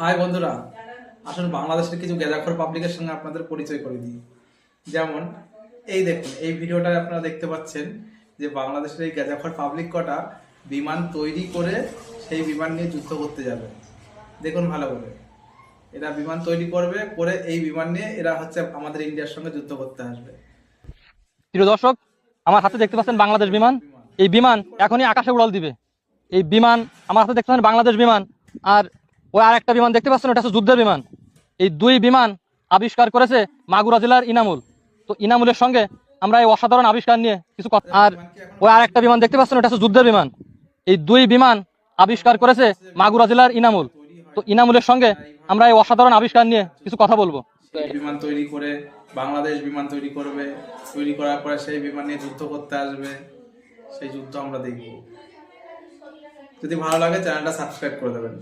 High বন্ধুরা আসলে বাংলাদেশের কিছু গেজাখর পাবলিকের সঙ্গে আপনাদের পরিচয় করে দিই। যেমন, এই দেখুন, এই ভিডিওটা আপনারা দেখতে পাচ্ছেন যে বাংলাদেশের এই গেজাখর পাবলিক কটা বিমান তৈরি করে সেই বিমান নিয়ে যুদ্ধ করতে যাবে। দেখুন ভালো করে। এরা বিমান তৈরি করবে, করে এই বিমান নিয়ে এরা হচ্ছে আমাদের ইন্ডিয়ার সঙ্গে যুদ্ধ করতে আসবে। প্রিয় দর্শক, আমার হাতে দেখতে পাচ্ছেন বাংলাদেশ বিমান। এই বিমান এখনই আকাশে উড়াল দিবে। এই বিমান, আমার হাতে দেখতে পাচ্ছেন বাংলাদেশ বিমান। আর ওই আর একটা বিমান দেখতে পাচ্ছেন? ওটা হচ্ছে যুদ্ধের বিমান। এই দুই বিমান আবিষ্কার করেছে মাগুরা জেলার ইনামুল। তো ইনামুলের সঙ্গে আমরা এই অসাধারণ আবিষ্কার নিয়ে কিছু কথা আর ওই আর একটা বিমান দেখতে পাচ্ছেন? ওটা হচ্ছে যুদ্ধের বিমান। এই দুই বিমান আবিষ্কার করেছে মাগুরা জেলার ইনামুল। তো ইনামুলের সঙ্গে আমরা এই অসাধারণ আবিষ্কার নিয়ে কিছু কথা বলব। বিমান তৈরি করে, বাংলাদেশ বিমান তৈরি করবে। তৈরি করার পরে সেই বিমান নিয়ে যুদ্ধ করতে আসবে। সেই যুদ্ধ আমরা দেখব। যদি ভালো লাগে, চ্যানেলটা সাবস্ক্রাইব করে দেবেন।